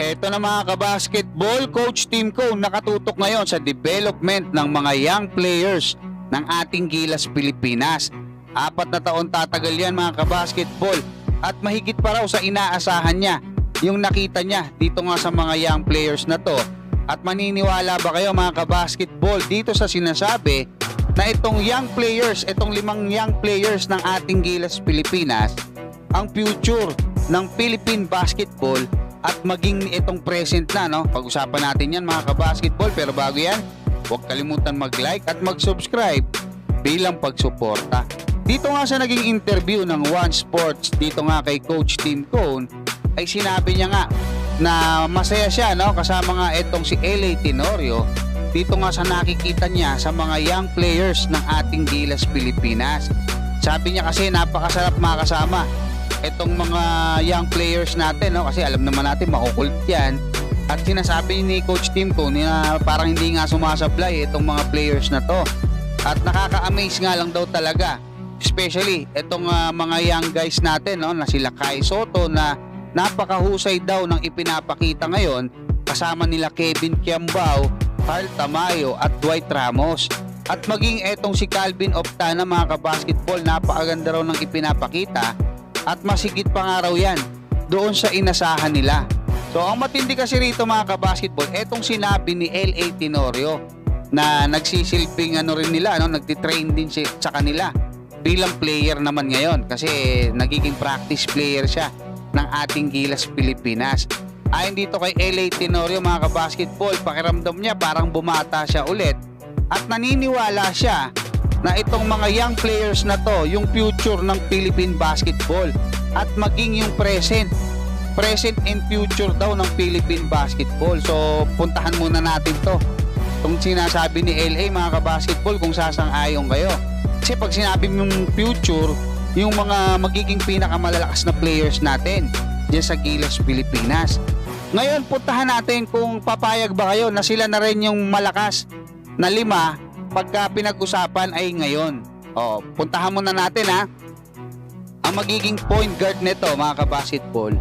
Eto na mga kabasketball, Coach Team ko nakatutok ngayon sa development ng mga young players ng ating Gilas Pilipinas. Apat na taon tatagal yan mga kabasketball at mahigit pa raw sa inaasahan niya yung nakita niya dito nga sa mga young players na to. At maniniwala ba kayo mga kabasketball dito sa sinasabi na itong young players, itong limang young players ng ating Gilas Pilipinas ang future ng Philippine basketball at maging itong present na no. Pag-usapan natin 'yan mga kabasketball pero bago 'yan, huwag kalimutan mag-like at mag-subscribe bilang pagsuporta. Dito nga sa naging interview ng One Sports dito nga kay Coach Tim Cone ay sinabi niya nga na masaya siya no kasama nga itong si LA Tenorio dito nga sa nakikita niya sa mga young players ng ating Gilas Pilipinas. Sabi niya kasi napakasarap makasama itong mga young players natin no? Kasi alam naman natin makukulit yan. At sinasabi ni Coach Tim ko na parang hindi nga sumasablay itong mga players na to. At nakaka-amaze nga lang daw talaga. Especially itong ah, mga young guys natin no? Na sila Kai Soto na napakahusay daw ng ipinapakita ngayon kasama nila Kevin Kiambao, Carl Tamayo at Dwight Ramos. At maging etong si Calvin Optana mga kabasketball napakaganda raw ng ipinapakita at masigit pa nga raw yan doon sa inasahan nila. So ang matindi kasi rito mga kabasketball, etong sinabi ni LA Tenorio na nagsisilbing ano rin nila, no, nagtitrain din si, sa kanila bilang player naman ngayon kasi nagiging practice player siya ng ating Gilas Pilipinas. Ayon dito kay LA Tenorio mga kabasketball, pakiramdam niya parang bumata siya ulit at naniniwala siya na itong mga young players na to, yung future ng Philippine basketball at maging yung present present and future daw ng Philippine basketball. So, puntahan muna natin to. Itong sinasabi ni LA mga kabasketball kung sasang-ayon kayo. Kasi pag sinabi mong future, yung mga magiging pinakamalalakas na players natin dyan sa Gilas, Pilipinas. Ngayon, puntahan natin kung papayag ba kayo na sila na rin yung malakas na lima pagka pinag-usapan ay ngayon. O, puntahan muna natin ha. Ang magiging point guard nito mga kabasketball,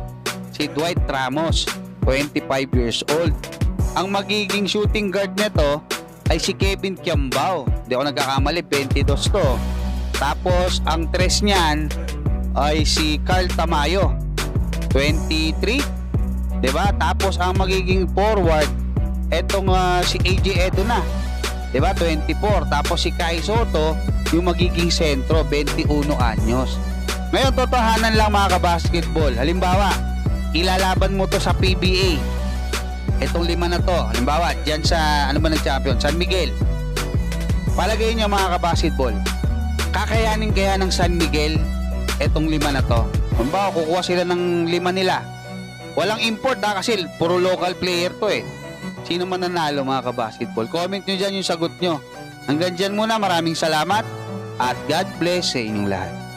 si Dwight Ramos, 25 years old. Ang magiging shooting guard nito ay si Kevin Kiambao. Hindi ako nagkakamali, 22 to. Tapos ang tres niyan ay si Carl Tamayo, 23. 'Di ba? Tapos ang magiging forward etong ah, si AJ Edo na. 'Di ba? 24. Tapos si Kai Soto yung magiging sentro, 21 anyos. Ngayon totohanan lang mga kabasketball. Halimbawa, ilalaban mo to sa PBA. Etong lima na to. Halimbawa, diyan sa ano ba nag-champion? San Miguel. Palagay niyo mga kabasketball. Kakayanin kaya ng San Miguel etong lima na to. Halimbawa, kukuha sila ng lima nila. Walang import ha kasi puro local player to eh. Sino man nanalo mga kabasketball? Comment nyo dyan yung sagot nyo. Hanggang dyan muna, maraming salamat at God bless sa inyong lahat.